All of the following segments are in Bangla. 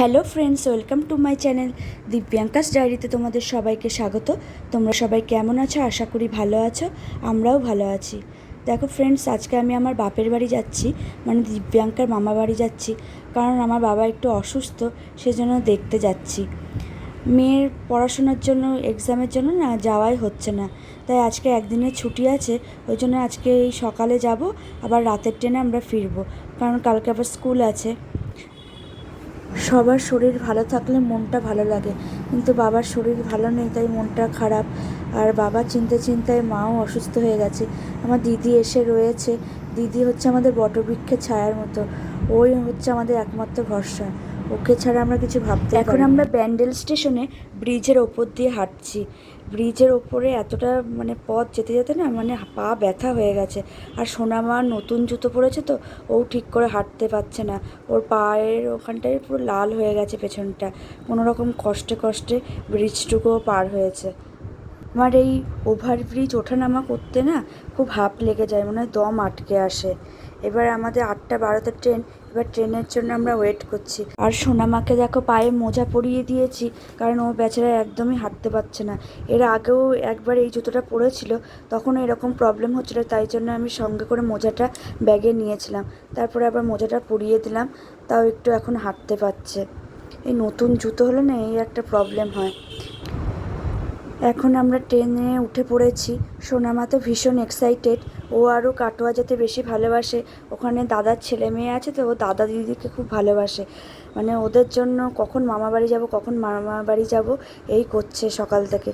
Hello friends, welcome to my channel Divyanka's ডায়েরিতে তোমাদের সবাইকে স্বাগত। তোমরা সবাই কেমন আছো? আশা করি ভালো আছো, আমরাও ভালো আছি। দেখো ফ্রেন্ডস, আজকে আমি আমার বাপের বাড়ি যাচ্ছি মানে দিব্যাঙ্কার মামা বাড়ি যাচ্ছি, কারণ আমার বাবা একটু অসুস্থ, সেজন্য দেখতে যাচ্ছি। মেয়ের পড়াশোনার জন্য এক্সামের জন্য না যাওয়াই হচ্ছে না। তাই আজকে একদিনের ছুটি আছে, ওই জন্য আজকে এই সকালে যাব, আবার রাতের ট্রেনে আমরা ফিরবো, কারণ কালকে আবার স্কুল আছে। সবার শরীর ভালো থাকলে মনটা ভালো লাগে। কিন্তু বাবার শরীর ভালো নেই, তাই মনটা খারাপ। আর বাবা চিন্তা চিন্তায় মাও অসুস্থ হয়ে গেছে। আমার দিদি এসে রয়েছে। দিদি হচ্ছে আমাদের বটবৃক্ষের ছায়ার মতো। ওই হচ্ছে আমাদের একমাত্র ভরসা। ওকে ছাড়া আমরা কিছু ভাবতে এখন আমরা ব্যান্ডেল স্টেশনে ব্রিজের ওপর দিয়ে হাঁটছি। ব্রিজের ওপরে এতটা মানে পথ যেতে যেতে না মানে পা ব্যথা হয়ে গেছে। আর সোনামা নতুন জুতো পরেছে তো ও ঠিক করে হাঁটতে পারছে না। ওর পায়ের ওখানটায় পুরো লাল হয়ে গেছে পেছনটা। কোনো রকম কষ্টে কষ্টে ব্রিজটুকুও পার হয়েছে। আমার এই ওভারব্রিজ ওঠানামা করতে না খুব হাঁপ লেগে যায় মনে হয় দম আটকে আসে। এবার আমাদের আটটা বারোতে ট্রেন এবার ট্রেনের জন্য আমরা ওয়েট করছি। আর সোনামাকে দেখো পায়ে মোজা পরিয়ে দিয়েছি, কারণ ও বেচারা একদমই হাঁটতে পারছে না। এর আগেও একবার এই জুতোটা পরেছিল তখন এরকম প্রবলেম হচ্ছিল, তাই জন্য আমি সঙ্গে করে মোজাটা ব্যাগে নিয়েছিলাম। তারপরে আবার মোজাটা পরিয়ে দিলাম, তাও একটু এখন হাঁটতে পারছে। এই নতুন জুতো হলে না এই একটা প্রবলেম হয়। এখন আমরা ট্রেনে উঠে পড়েছি। সোনামা তো ভীষণ এক্সাইটেড ও আরও কাটোয়া যেতে বেশি ভালোবাসে। ওখানে দাদার ছেলে মেয়ে আছে তো, ও দাদা দিদিকে খুব ভালোবাসে। মানে ওদের জন্য কখন মামা বাড়ি যাব, কখন মামা বাড়ি যাব, এই করছে সকাল থেকে।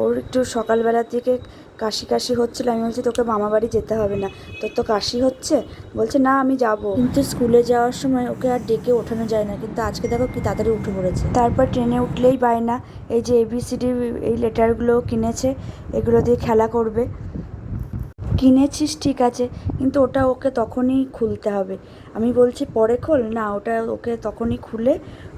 ওর একটু সকালবেলার দিকে কাশি কাশি হচ্ছিল, আমি বলছি, তোকে মামা বাড়ি যেতে হবে না। তোর তো কাশি হচ্ছে? বলছে, না, আমি যাব। কিন্তু স্কুলে যাওয়ার সময় ওকে আর ডেকে ওঠানো যায় না, কিন্তু আজকে দেখো কি তাড়াতাড়ি উঠে পড়েছে। তারপর ট্রেনে উঠলেই পায় না, এই যে এবিসিডি এই লেটারগুলো কিনেছে, এগুলো দিয়ে খেলা করবে। কিনেছিস, ঠিক আছে, কিন্তু ওটা ওকে তখনই খুলতে হবে। আমি বলছি, পরে খোল। না, ওটা ওকে তখনই খুলে,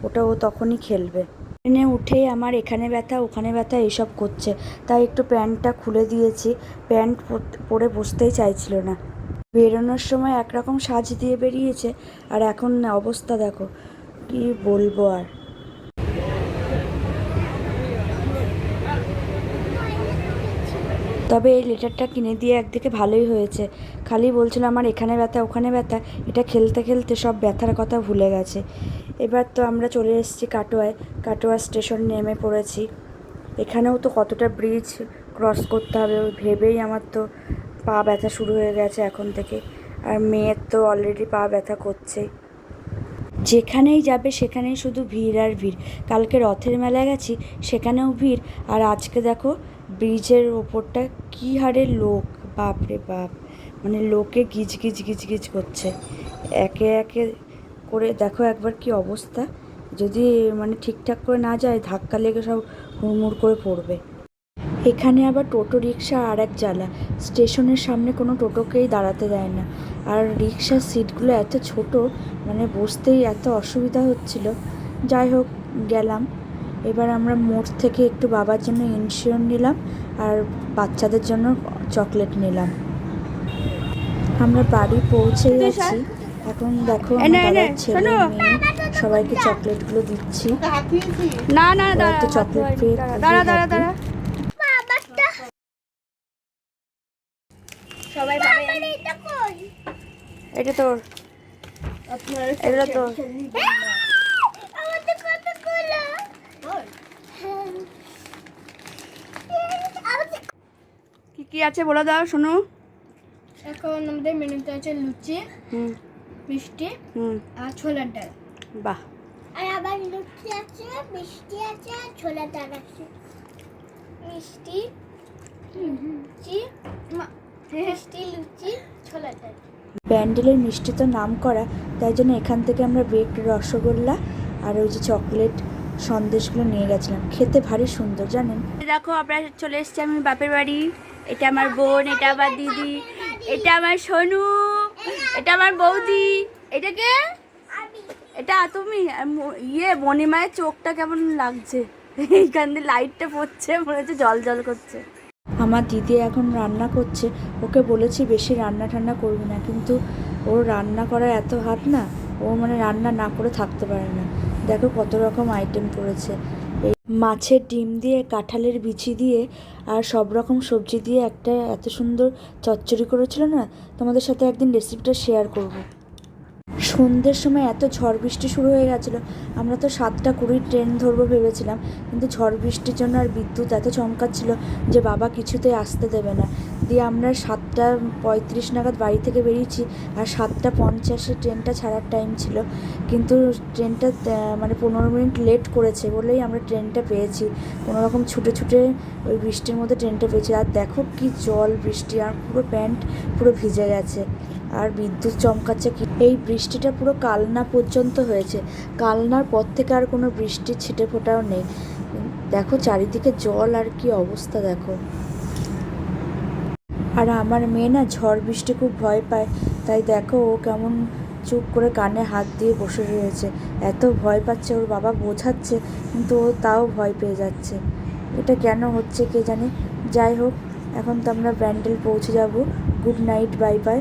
ওটা ও তখনই খেলবে। ট্রেনে উঠেই আমার এখানে ব্যথা, ওখানে ব্যথা, এইসব করছে। তাই একটু প্যান্টটা খুলে দিয়েছি। প্যান্ট পরে বসতেই চাইছিল না। বেরোনোর সময় একরকম সাজ দিয়ে বেরিয়েছে। আর এখন অবস্থা দেখো, কি বলব আর। তবে এই লেটারটা কিনে দিয়ে একদিকে ভালোই হয়েছে। খালি বলছিল আমার এখানে ব্যথা, ওখানে ব্যথা, এটা খেলতে খেলতে সব ব্যথার কথা ভুলে গেছে। এবার তো আমরা চলে এসেছি কাটোয়ায়। কাটোয়া স্টেশন নেমে পড়েছি। এখানেও তো কতটা ব্রিজ ক্রস করতে হবে ওই ভেবেই আমার তো পা ব্যথা শুরু হয়ে গেছে এখন থেকে। আর মেয়ের তো অলরেডি পা ব্যথা করছেই। যেখানেই যাবে সেখানেই শুধু ভিড় আর ভিড়। কালকে রথের মেলায় গেছি, সেখানেও ভিড়। আর আজকে দেখো ব্রিজের ওপরটা কী হারে লোক বাপ রে বাপ। মানে লোকে গিজ গিজ গিজ গিজ করছে। একে একে করে, দেখো একবার কি অবস্থা। যদি মানে ঠিকঠাক করে না যায়, ধাক্কা লেগে সব হুড়মুড় করে পড়বে। এখানে আবার টোটো রিক্সা আর এক জ্বালা। স্টেশনের সামনে কোনো টোটোকেই দাঁড়াতে দেয় না। আর রিক্সার সিটগুলো এত ছোট মানে বসতেই এত অসুবিধা হচ্ছিল। যাই হোক, গেলাম। এবার আমরা মোড় থেকে একটু বাবার জন্য ইনশিওর নিলাম আর বাচ্চাদের জন্য চকলেট নিলাম। আমরা বাড়ি পৌঁছে গেছি এখন দেখো দাদার ছেলে মেয়ে সবাইকে চকলেটগুলো দিচ্ছি। না না দাঁড়া চকলেট পেয়ে দাঁড়া দাঁড়া দাঁড়া সবাই এটা তোর। এগুলো তোর। কি আছে বলে দাও শোনো। এখন আমাদের মেনুতে আছে লুচি হুম। মিষ্টি হুম। আর ছোলার ডাল। বাহ। আর আবার লুচি আছে মিষ্টি আছে আর ছোলা ডাল আছে। মিষ্টি লুচি মা- মিষ্টি লুচি ছোলা ডাল। ব্যান্ডেলের মিষ্টি তো নাম করা তাই জন্য এখান থেকে আমরা বেকড রসগোল্লা আর ওই যে চকলেট সন্দেশগুলো নিয়ে গেছিলাম। খেতে ভারী সুন্দর জানেন? দেখো আমরা চলে এসেছি আমি বাপের বাড়ি। এটা আমার বোন, এটা আমার দিদি, এটা আমার সোনু, এটা আমার বৌদি। এটা কে? এটা তুমি ইয়ে মণিমায়ের চোখটা কেমন লাগছে? এইখান দিয়ে লাইটটা পড়ছে, মনে হচ্ছে জল জল করছে। আমার দিদি এখন রান্না করছে, ওকে বলেছি বেশি রান্না টান্না করবি না, কিন্তু ওর রান্না করার এত হাত না, ও মানে রান্না না করে থাকতে পারে না। দেখো কত রকম আইটেম করেছে মাছের ডিম দিয়ে, কাঁঠালের বিচি দিয়ে আর সব রকম সবজি দিয়ে একটা এত সুন্দর চচ্চড়ি করেছিল না? তোমাদের সাথে একদিন রেসিপিটা শেয়ার করব। সন্ধ্যের সময় এত ঝড় বৃষ্টি শুরু হয়ে গেছিল, আমরা তো সাতটা কুড়ির ট্রেন ধরবো ভেবেছিলাম, কিন্তু ঝড় বৃষ্টির জন্য আর বিদ্যুৎ এত চমকাচ্ছিল যে বাবা কিছুতেই আসতে দেবে না। দিয়ে আমরা সাতটা পঁয়ত্রিশ নাগাদ বাড়ি থেকে বেরিয়েছি, আর সাতটা পঞ্চাশে ট্রেনটা ছাড়ার টাইম ছিল। কিন্তু ট্রেনটা মানে পনেরো মিনিট লেট করেছে বলেই আমরা ট্রেনটা পেয়েছি। কোনো রকম ছুটে ছুটে ওই বৃষ্টির মধ্যে ট্রেনটা পেয়েছি। আর দেখো কি জল বৃষ্টি, আর পুরো প্যান্ট পুরো ভিজে গেছে। আর বিদ্যুৎ চমকাচ্ছে কি? এই বৃষ্টিটা পুরো কালনা পর্যন্ত হয়েছে। কালনার পর থেকে আর কোনো বৃষ্টির ছিটে ফোটাও নেই। দেখো চারিদিকে জল আর কি অবস্থা দেখো। আর আমার মেয়ে না ঝড় বৃষ্টি খুব ভয় পায়। তাই দেখো ও কেমন চুপ করে কানে হাত দিয়ে বসে রয়েছে। এত ভয় পাচ্ছে, ওর বাবা বোঝাচ্ছে, কিন্তু ও তাও ভয় পেয়ে যাচ্ছে। এটা কেন হচ্ছে কে জানে? যাই হোক, এখন তো আমরা ব্যান্ডেল পৌঁছে যাব। Good night, bye bye.